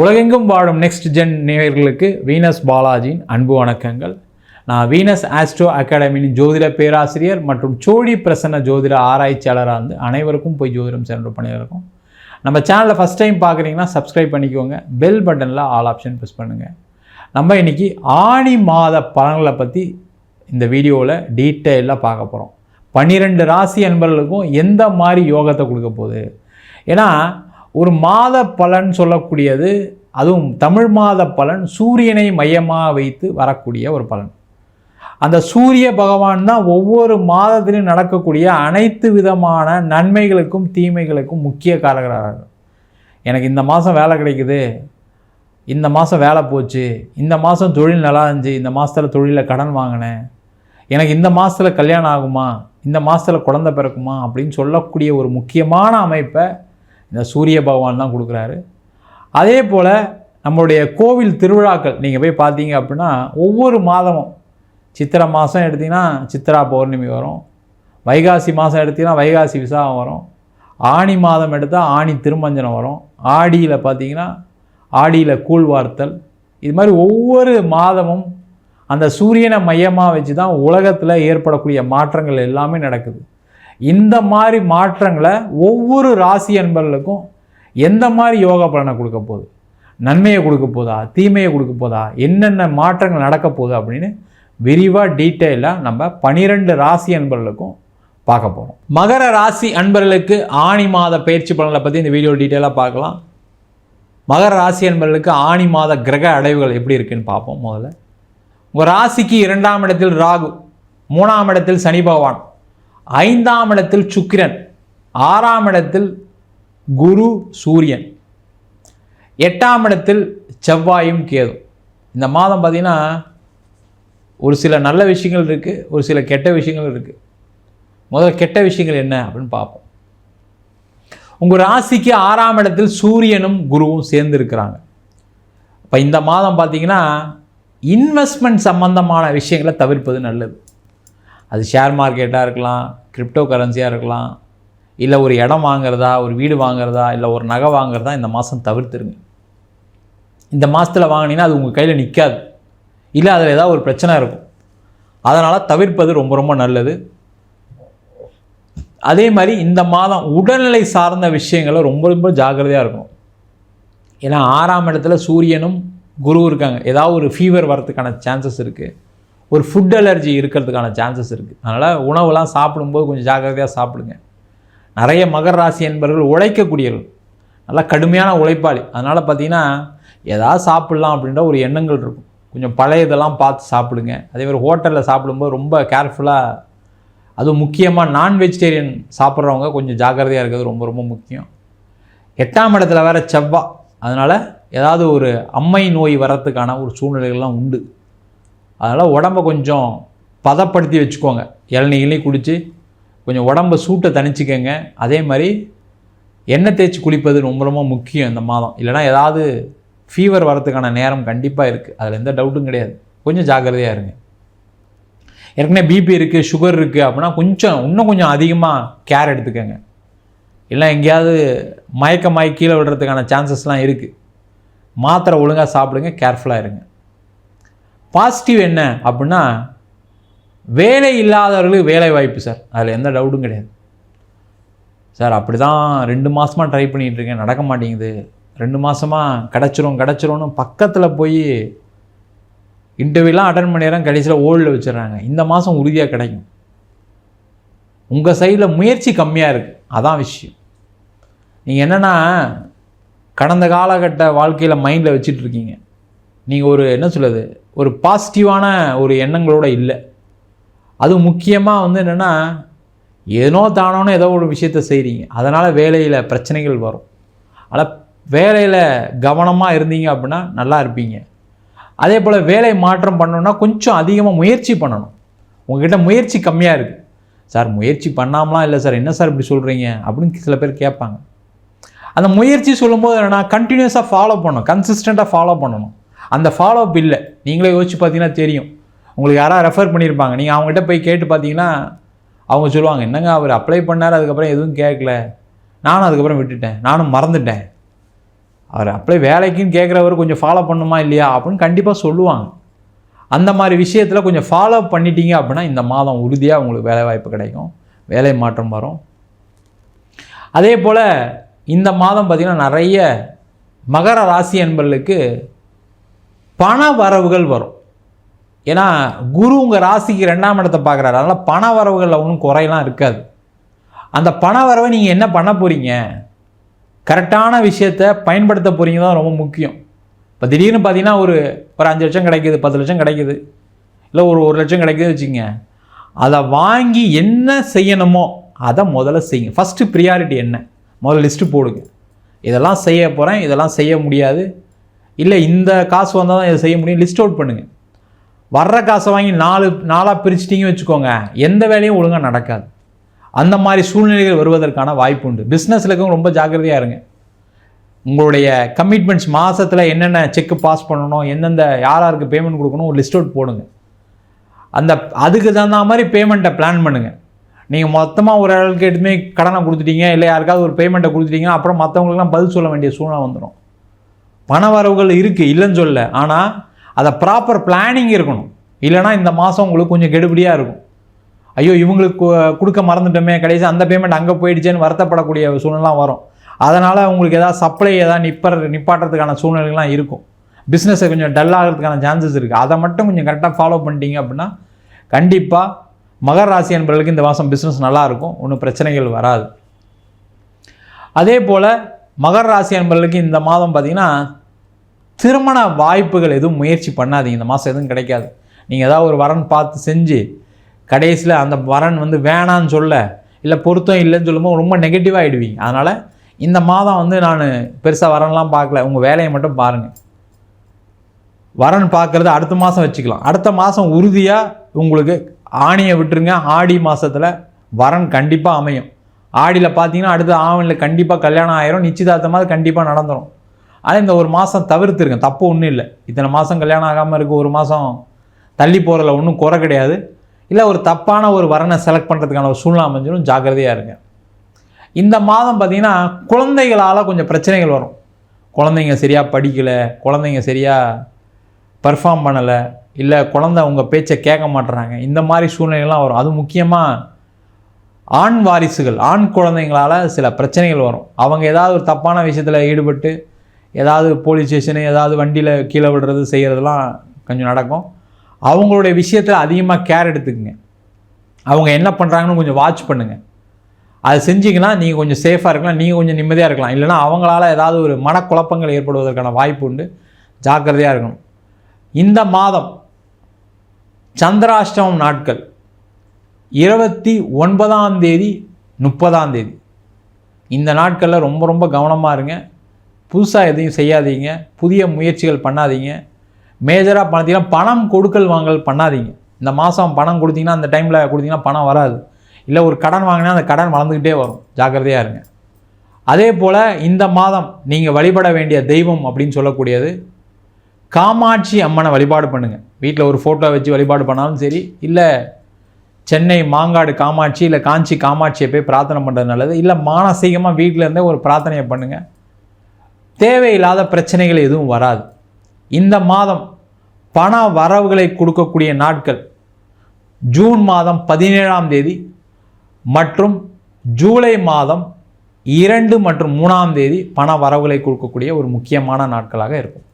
உலகெங்கும் வாழும் next gen நேயர்களுக்கு வீனஸ் பாலாஜியின் அன்பு வணக்கங்கள். நான் வீனஸ் ஆஸ்ட்ரோ அகாடமியின் ஜோதிட பேராசிரியர் மற்றும் சோழி பிரசன்ன ஜோதிட ஆராய்ச்சியாளராக இருந்து அனைவருக்கும் போய் ஜோதிடம் சென்று பண்ணியிருக்கோம் நம்ம சேனலில் ஃபஸ்ட் டைம் பார்க்குறீங்கன்னா சப்ஸ்கிரைப் பண்ணிக்கோங்க. பெல் பட்டனில் ஆல் ஆப்ஷன் ப்ரெஸ் பண்ணுங்கள் நம்ம இன்னைக்கு ஆணி மாத பலன்களை பற்றி இந்த வீடியோவில் டீட்டெயிலாக பார்க்க போகிறோம் பன்னிரெண்டு ராசி அன்பர்களுக்கும் எந்த மாதிரி யோகத்தை கொடுக்க போகுது? ஏன்னா ஒரு மாத பலன் சொல்லக்கூடியது அதுவும் தமிழ் மாத பலன் சூரியனை மையமாக வைத்து வரக்கூடிய ஒரு பலன். அந்த சூரிய பகவான் தான் ஒவ்வொரு மாதத்திலும் நடக்கக்கூடிய அனைத்து விதமான நன்மைகளுக்கும் தீமைகளுக்கும் முக்கிய காரகராக. எனக்கு இந்த மாதம் வேலை கிடைக்குது இந்த மாதம் வேலை போச்சு இந்த மாதம் தொழில் நல்லா இருந்துச்சு இந்த மாதத்தில் தொழிலில் கடன் வாங்கினேன் எனக்கு இந்த மாதத்தில் கல்யாணம் ஆகுமா இந்த மாதத்தில் குழந்தை பிறக்குமா அப்படின்னு சொல்லக்கூடிய ஒரு முக்கியமான அமைப்பை இந்த சூரிய பகவான் தான் கொடுக்குறாரு. அதே போல் நம்மளுடைய கோவில் திருவிழாக்கள் நீங்கள் போய் பார்த்தீங்க அப்படின்னா ஒவ்வொரு மாதமும் சித்திரை மாதம் எடுத்திங்கன்னா சித்திரா பௌர்ணமி வரும். வைகாசி மாதம் எடுத்திங்கன்னா வைகாசி விசாகம் வரும். ஆணி மாதம் எடுத்தால் ஆணி திருமஞ்சனம் வரும். ஆடியில் பார்த்தீங்கன்னா ஆடியில் கூழ் வார்த்தல். இது மாதிரி ஒவ்வொரு மாதமும் அந்த சூரியனை மையமாக வச்சு தான் உலகத்தில் ஏற்படக்கூடிய மாற்றங்கள் எல்லாமே நடக்குது. இந்த மாதிரி மாற்றங்களை ஒவ்வொரு ராசி அன்பர்களுக்கும் எந்த மாதிரி யோகா பலனை கொடுக்க போகுது? நன்மையை கொடுக்க போதா? தீமையை கொடுக்க போதா? என்னென்ன மாற்றங்கள் நடக்க போகுது அப்படின்னு விரிவாக டீட்டெயிலாக நம்ம பனிரெண்டு ராசி அன்பர்களுக்கும் பார்க்க போகிறோம் மகர ராசி அன்பர்களுக்கு ஆணி மாத பயிற்சி பலனை பற்றி இந்த வீடியோ டீட்டெயிலாக பார்க்கலாம். மகர ராசி அன்பர்களுக்கு ஆணி மாத கிரக அடைவுகள் எப்படி இருக்குன்னு பார்ப்போம் முதல்ல. உங்கள் ராசிக்கு இரண்டாம் இடத்தில் ராகு மூணாம் இடத்தில் சனி பகவான். ஐந்தாம் இடத்தில் சுக்கிரன் ஆறாம் இடத்தில் குரு சூரியன் எட்டாம் இடத்தில் செவ்வாயும் கேதும் இந்த மாதம் பார்த்திங்கன்னா ஒரு சில நல்ல விஷயங்கள் இருக்குது ஒரு சில கெட்ட விஷயங்கள் இருக்குது முதல்ல கெட்ட விஷயங்கள் என்ன அப்படின்னு பார்ப்போம். உங்கள் ராசிக்கு ஆறாம் இடத்தில் சூரியனும் குருவும் சேர்ந்து இருக்கிறாங்க. இப்போ இந்த மாதம் பார்த்திங்கன்னா இன்வெஸ்ட்மெண்ட் சம்பந்தமான விஷயங்களை தவிர்ப்பது நல்லது. அது ஷேர் மார்க்கெட்டாக இருக்கலாம் கிரிப்டோ கரன்சியாக இருக்கலாம் இல்லை ஒரு இடம் வாங்குறதா ஒரு வீடு வாங்குறதா இல்லை ஒரு நகை வாங்குறதா இந்த மாதம் தவிர்த்துருங்க. இந்த மாதத்தில் வாங்கினீங்கன்னா அது உங்கள் கையில் நிற்காது இல்லை அதில் ஏதாவது ஒரு பிரச்சனை இருக்கும். அதனால் தவிர்ப்பது ரொம்ப ரொம்ப நல்லது. அதே மாதிரி இந்த மாதம் உடல்நிலை சார்ந்த விஷயங்களை ரொம்ப ரொம்ப ஜாக்கிரதையாக இருக்கும் ஏன்னா ஆறாம் இடத்துல சூரியனும் குரு இருக்காங்க. ஏதாவது ஒரு ஃபீவர் வரதுக்கான சான்சஸ் இருக்குது ஒரு ஃபுட் அலர்ஜி இருக்கிறதுக்கான சான்சஸ் இருக்குது அதனால் உணவுலாம் சாப்பிடும்போது கொஞ்சம் ஜாக்கிரதையாக சாப்பிடுங்க. நிறைய மகர ராசி என்பவர்கள் உழைக்கக்கூடியவர்கள். நல்லா கடுமையான உழைப்பாளி. அதனால் பார்த்தீங்கன்னா ஏதாவது சாப்பிட்லாம் அப்படின்ற ஒரு எண்ணங்கள் இருக்கும். கொஞ்சம் பழைய இதெல்லாம் பார்த்து சாப்பிடுங்க. அதே மாதிரி ஹோட்டலில் சாப்பிடும்போது ரொம்ப கேர்ஃபுல்லாக அதுவும் முக்கியமாக நான் வெஜிடேரியன் சாப்பிட்றவங்க கொஞ்சம் ஜாக்கிரதையாக இருக்கிறது ரொம்ப ரொம்ப முக்கியம். எட்டாம் இடத்துல வேறு செவ்வா. அதனால் ஏதாவது ஒரு அம்மை நோய் வரத்துக்கான ஒரு சூழ்நிலைகள்லாம் உண்டு. அதனால் உடம்ப கொஞ்சம் பதப்படுத்தி வச்சுக்கோங்க. இளநீ இளநீ குடித்து கொஞ்சம் உடம்ப சூட்டை தணிச்சிக்கோங்க. அதே மாதிரி எண்ணெய் தேய்ச்சி குளிப்பது ரொம்ப ரொம்ப முக்கியம் இந்த மாதம். இல்லைனா ஏதாவது ஃபீவர் வரத்துக்கான நேரம் கண்டிப்பாக இருக்குது அதில் எந்த டவுட்டும் கிடையாது. கொஞ்சம் ஜாக்கிரதையாக இருங்க. ஏற்கனவே பிபி இருக்குது சுகர் இருக்குது அப்படின்னா கொஞ்சம் இன்னும் கொஞ்சம் அதிகமாக கேர் எடுத்துக்கோங்க. இல்லை எங்கேயாவது மயக்கமாய் கீழே விடுறதுக்கான சான்சஸ்லாம் இருக்குது மாத்திரை ஒழுங்காக சாப்பிடுங்க கேர்ஃபுல்லாக இருங்க. பாசிட்டிவ் என்ன அப்படின்னா வேலை இல்லாதவர்களுக்கு வேலை வாய்ப்பு சார் அதில் எந்த டவுட்டும் கிடையாது. சார் அப்படி தான் ரெண்டு மாதமாக ட்ரை பண்ணிகிட்ருக்கேன் நடக்க மாட்டேங்குது. ரெண்டு மாதமாக கிடச்சிரும் கிடச்சிரும்னு பக்கத்தில் போய் இன்டர்வியூலாம் அட்டன் பண்ணிடுறேன் கடைசியில் ஓல்டில் வச்சிடுறாங்க. இந்த மாதம் உறுதியாக கிடைக்கும். உங்கள் சைடில் முயற்சி கம்மியாக இருக்குது அதான் விஷயம். நீங்கள் என்னென்னா கடந்த காலகட்ட வாழ்க்கையில் மைண்டில் வச்சுட்ருக்கீங்க நீங்கள் ஒரு என்ன சொல்லுது ஒரு பாசிட்டிவான ஒரு எண்ணங்களோட இல்லை. அது முக்கியமாக வந்து என்னென்னா ஏனோ தானோன்னு ஏதோ ஒரு விஷயத்த செய்கிறீங்க அதனால் வேலையில் பிரச்சனைகள் வரும். ஆனால் வேலையில் கவனமாக இருந்தீங்க அப்படின்னா நல்லா இருப்பீங்க. அதே போல் வேலை மாற்றம் பண்ணணுன்னா கொஞ்சம் அதிகமாக முயற்சி பண்ணணும். உங்ககிட்ட முயற்சி கம்மியாக இருக்குது சார் முயற்சி பண்ணாமலாம் இல்லை சார். என்ன சார் இப்படி சொல்கிறீங்க அப்படின்னு சில பேர் கேட்பாங்க. அந்த முயற்சி சொல்லும்போது என்னென்னா கண்டினியூஸாக ஃபாலோ பண்ணணும். கன்சிஸ்டண்ட்டாக ஃபாலோ பண்ணணும். அந்த ஃபாலோ அப் இல்லை. நீங்களே யோசிச்சு பார்த்தீங்கன்னா தெரியும். உங்களுக்கு யாராவது ரெஃபர் பண்ணியிருப்பாங்க. நீங்கள் அவங்ககிட்ட போய் கேட்டு பார்த்தீங்கன்னா அவங்க சொல்லுவாங்க என்னங்க அவர் அப்ளை பண்ணார் அதுக்கப்புறம் எதுவும் கேட்கல. நானும் அதுக்கப்புறம் விட்டுட்டேன். நானும் மறந்துட்டேன். அவர் அப்படியே வேலைக்குன்னு கேட்குறவர் கொஞ்சம் ஃபாலோ பண்ணுமா இல்லையா அப்படின்னு கண்டிப்பாக சொல்லுவாங்க. அந்த மாதிரி விஷயத்தில் கொஞ்சம் ஃபாலோ பண்ணிட்டீங்க அப்படின்னா இந்த மாதம் உறுதியாக உங்களுக்கு வேலை வாய்ப்பு கிடைக்கும். வேலை மாற்றம் வரும். அதே போல் இந்த மாதம் பார்த்திங்கன்னா நிறைய மகர ராசி என்பர்களுக்கு பண வரவுகள் வரும். ஏன்னா குரு உங்கள் ராசிக்கு ரெண்டாம் இடத்தை பார்க்குறாரு. அதனால் பண வரவுகளில் ஒன்றும் குறையெல்லாம் இருக்காது. அந்த பண வரவை நீங்கள் என்ன பண்ண போகிறீங்க கரெக்டான விஷயத்தை பயன்படுத்த போகிறீங்க தான் ரொம்ப முக்கியம். இப்போ திடீர்னு பார்த்தீங்கன்னா ஒரு ஒரு அஞ்சு லட்சம் கிடைக்குது பத்து லட்சம் கிடைக்குது. இல்லை ஒரு ஒரு லட்சம் கிடைக்குது வச்சுங்க அதை வாங்கி என்ன செய்யணுமோ அதை முதல்ல செய்யுங்க. ஃபஸ்ட்டு ப்ரியாரிட்டி என்ன? முதல்ல லிஸ்ட்டு போடுங்க. இதெல்லாம் செய்ய போகிறேன் இதெல்லாம் செய்ய முடியாது. இல்லை இந்த காசு வந்தால் தான் இதை செய்ய முடியும். லிஸ்ட் அவுட் பண்ணுங்கள் வர்ற காசை வாங்கி நாலு நாளாக பிரிச்சிட்டிங்கன்னு வச்சுக்கோங்க. எந்த வேலையும் ஒழுங்காக நடக்காது. அந்த மாதிரி சூழ்நிலைகள் வருவதற்கான வாய்ப்பு உண்டு. பிஸ்னஸில் இருக்கவங்க ரொம்ப ஜாக்கிரதையாக இருங்க. உங்களுடைய கமிட்மெண்ட்ஸ் மாதத்தில் என்னென்ன செக்கு பாஸ் பண்ணணும் எந்தெந்த யார் யாருக்கு பேமெண்ட் கொடுக்கணும் ஒரு லிஸ்ட் அவுட் போடுங்க. அந்த அதுக்கு தகுந்த மாதிரி பேமெண்ட்டை பிளான் பண்ணுங்கள் நீங்கள் மொத்தமாக ஒரு ஆளுக்கு எடுத்துமே கடனை கொடுத்துட்டீங்க இல்லை யாருக்காவது ஒரு பேமெண்ட்டை கொடுத்துட்டீங்கன்னா அப்புறம் மற்றவங்களுக்குலாம் பதில் சொல்ல வேண்டிய சூழ்நிலை வந்துடும் பணவரவுகள் இருக்குது இல்லைன்னு சொல்ல. ஆனால் அதை ப்ராப்பர் பிளானிங் இருக்கணும். இல்லைனா இந்த மாதம் உங்களுக்கு கொஞ்சம் கெடுபடியாக இருக்கும். ஐயோ இவங்களுக்கு கொடுக்க மறந்துட்டோமே கடைசி அந்த பேமெண்ட் அங்கே போயிடுச்சேன்னு வருத்தப்படக்கூடிய சூழ்நிலாம் வரும். அதனால் உங்களுக்கு எதாவது சப்ளை எதாவது நிப்பற நிப்பாட்டுறதுக்கான சூழ்நிலைகள்லாம் இருக்கும். பிஸ்னஸை கொஞ்சம் டல் ஆகிறதுக்கான சான்சஸ் இருக்குது அதை மட்டும் கொஞ்சம் கரெக்டாக ஃபாலோ பண்ணிட்டீங்க அப்படின்னா கண்டிப்பாக மகர ராசி என்பவர்களுக்கு இந்த மாதம் பிஸ்னஸ் நல்லாயிருக்கும் ஒன்றும் பிரச்சனைகள் வராது. அதே போல் மகர ராசி என்பவர்களுக்கு இந்த மாதம் பார்த்திங்கன்னா திருமண வாய்ப்புகள் எதுவும் முயற்சி பண்ணாதீங்க. இந்த மாதம் எதுவும் கிடைக்காது. நீங்கள் ஏதாவது ஒரு வரன் பார்த்து செஞ்சு கடைசியில் அந்த வரன் வந்து வேணான்னு சொல்ல இல்லை பொருத்தம் இல்லைன்னு சொல்லும்போது ரொம்ப நெகட்டிவாக ஆகிடுவீங்க அதனால் இந்த மாதம் வந்து நான் பெருசாக வரன்லாம் பார்க்கல. உங்கள் வேலையை மட்டும் பாருங்கள் வரன் பார்க்குறது அடுத்த மாதம் வச்சுக்கலாம். அடுத்த மாதம் உறுதியாக உங்களுக்கு ஆணியை விட்டுருங்க. ஆடி மாதத்தில் வரன் கண்டிப்பாக அமையும். ஆடியில் பார்த்தீங்கன்னா அடுத்த ஆவணில் கண்டிப்பாக கல்யாணம் ஆயிரும். நிச்சயதார்த்தமாக கண்டிப்பாக நடந்துடும் ஆனால் இந்த ஒரு மாதம் தவிர்த்துருங்க. தப்பு ஒன்றும் இல்லை. இத்தனை மாதம் கல்யாணம் ஆகாமல் இருக்குது ஒரு மாதம் தள்ளி போகிறதுல ஒன்றும் குறை கிடையாது. இல்லை ஒரு தப்பான ஒரு வரனை செலக்ட் பண்ணுறதுக்கான ஒரு சூழ்நிலை அமைஞ்சிடும். ஜாக்கிரதையாக இருங்க. இந்த மாதம் பார்த்திங்கன்னா குழந்தைகளால் கொஞ்சம் பிரச்சனைகள் வரும். குழந்தைங்க சரியாக படிக்கலை குழந்தைங்க சரியாக பர்ஃபார்ம் பண்ணலை இல்லை குழந்த உங்கள் பேச்சை கேட்க மாட்டுறாங்க. இந்த மாதிரி சூழ்நிலைகள்லாம் வரும். அது முக்கியமாக ஆண் வாரிசுகள் ஆண் குழந்தைங்களால் சில பிரச்சனைகள் வரும். அவங்க ஏதாவது ஒரு தப்பான விஷயத்தில் ஈடுபட்டு ஏதாவது போலீஸ் ஸ்டேஷனு ஏதாவது வண்டியில் கீழே விடுறது செய்கிறதுலாம் கொஞ்சம் நடக்கும். அவங்களுடைய விஷயத்தில் அதிகமாக கேர் எடுத்துக்கோங்க. அவங்க என்ன பண்ணுறாங்கன்னு கொஞ்சம் வாட்ச் பண்ணுங்கள் அது செஞ்சிங்கன்னா நீங்கள் கொஞ்சம் சேஃபாக இருக்கலாம் நீங்கள் கொஞ்சம் நிம்மதியாக இருக்கலாம். இல்லைனா அவங்களால ஏதாவது ஒரு மனக்குழப்பங்கள் ஏற்படுவதற்கான வாய்ப்பு உண்டு. ஜாக்கிரதையாக இருக்கணும். இந்த மாதம் சந்திராஷ்டமம் நாட்கள். இருபத்தி ஒன்பதாம் தேதி முப்பதாம் தேதி. இந்த நாட்களில் ரொம்ப ரொம்ப கவனமாக இருங்க. புதுசாக எதையும் செய்யாதீங்க. புதிய முயற்சிகள் பண்ணாதீங்க. மேஜராக பார்த்தீங்கன்னா பணம் கொடுக்கல் வாங்கல் பண்ணாதீங்க. இந்த மாதம் பணம் கொடுத்தீங்கன்னா அந்த டைமில் கொடுத்தீங்கன்னா பணம் வராது. இல்லை ஒரு கடன் வாங்கினா அந்த கடன் வளர்ந்துக்கிட்டே வரும். ஜாக்கிரதையாக இருங்க. அதே போல் இந்த மாதம் நீங்கள் வழிபட வேண்டிய தெய்வம் அப்படின்னு சொல்லக்கூடியது காமாட்சி அம்மனை வழிபாடு பண்ணுங்கள் வீட்டில் ஒரு ஃபோட்டோ வச்சு வழிபாடு பண்ணாலும் சரி இல்லை சென்னை மாங்காடு காமாட்சி இல்லை காஞ்சி காமாட்சியை போய் பிரார்த்தனை பண்ணுறது நல்லது இல்லை மானசீகமாக வீட்டிலேருந்தே ஒரு பிரார்த்தனையை பண்ணுங்கள் தேவையில்லாத பிரச்சனைகள் எதுவும் வராது. இந்த மாதம் பண வரவுகளை கொடுக்கக்கூடிய நாட்கள் ஜூன் மாதம் பதினேழாம் தேதி மற்றும் ஜூலை மாதம் இரண்டு மற்றும் மூணாம் தேதி பண வரவுகளை கொடுக்கக்கூடிய ஒரு முக்கியமான நாட்களாக இருக்கும்.